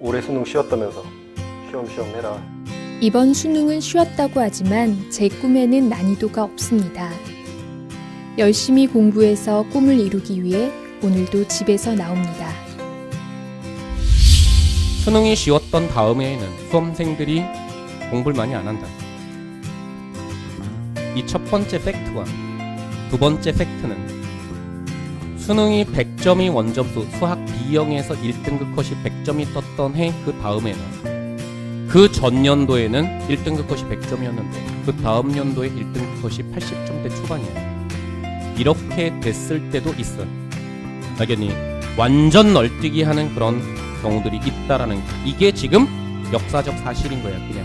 올해 수능 쉬었다면서 쉬엄쉬엄 해라. 이번 수능은 쉬웠다고 하지만 제 꿈에는 난이도가 없습니다. 열심히 공부해서 꿈을 이루기 위해 오늘도 집에서 나옵니다. 수능이 쉬웠던 다음해에는 수험생들이 공부를 많이 안 한다. 이 첫 번째 팩트와 두 번째 팩트는 수능이 100점이 원점수 수학 B형에서 1등급 컷이 100점이 떴던 해 그 다음에는 그 전년도에는 1등급 컷이 100점이었는데 그 다음 연도에 1등급 컷이 80점대 초반이에요. 이렇게 됐을 때도 있어요. 막연히 완전 널뛰기 하는 그런 경우들이 있다라는 거. 이게 지금 역사적 사실인 거야 그냥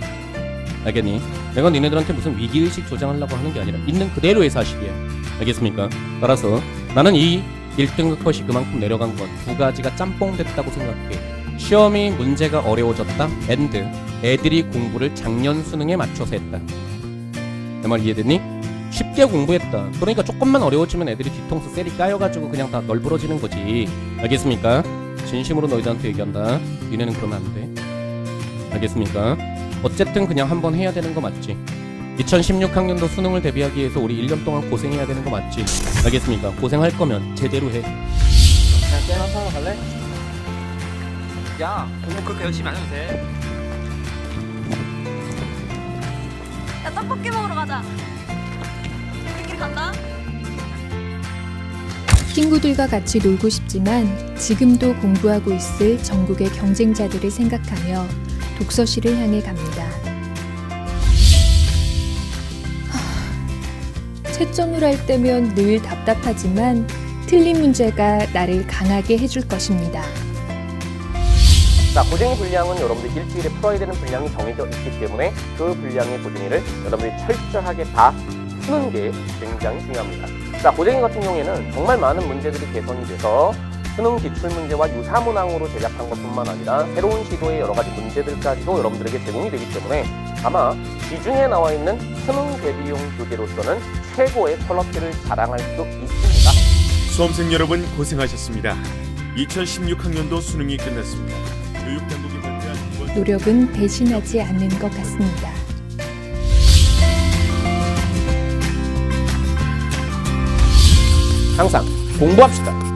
알겠니? 내가 니네들한테 무슨 위기의식 조장하려고 하는 게 아니라 있는 그대로의 사실이야 알겠습니까? 따라서 나는 이 1등급 컷이 그만큼 내려간 건 두 가지가 짬뽕 됐다고 생각해 시험이 문제가 어려워졌다 앤드 애들이 공부를 작년 수능에 맞춰서 했다 내 말 이해됐니? 쉽게 공부했다 그러니까 조금만 어려워지면 애들이 뒤통수 셀이 까여가지고 그냥 다 널브러지는 거지 알겠습니까? 진심으로 너희들한테 얘기한다. 니네는 그러면 안 돼. 알겠습니까? 어쨌든 그냥 한번 해야 되는 거 맞지? 2016학년도 수능을 대비하기 위해서 우리 1년 동안 고생해야 되는 거 맞지? 알겠습니까? 고생할 거면 제대로 해. 그냥 게임 한판 할래? 야 공부 그렇게 열심히 안 해도 돼 야 떡볶이 먹으러 가자. 우리끼리 간다. 친구들과 같이 놀고 싶지만 지금도 공부하고 있을 전국의 경쟁자들을 생각하며 독서실을 향해 갑니다. 채점을 할 때면 늘 답답하지만 틀린 문제가 나를 강하게 해줄 것입니다. 자, 고쟁이 분량은 여러분들 일주일에 풀어야 되는 분량이 정해져 있기 때문에 그 분량의 고쟁이를 여러분들이 철저하게 다 푸는 게 굉장히 중요합니다. 자, 고쟁이 같은 경우에는 정말 많은 문제들이 개선이 돼서 수능 기출 문제와 유사 문항으로 제작한 것뿐만 아니라 새로운 시도의 여러 가지 문제들까지도 여러분들에게 제공이 되기 때문에 아마 시중에 나와 있는 수능 대비용 교재로서는 최고의 퀄러티를 자랑할 수 있습니다. 수험생 여러분 고생하셨습니다. 2016학년도 수능이 끝났습니다. 교육당국이 발표한 이번 노력은 배신하지 않는 것 같습니다. 항상 공부합시다.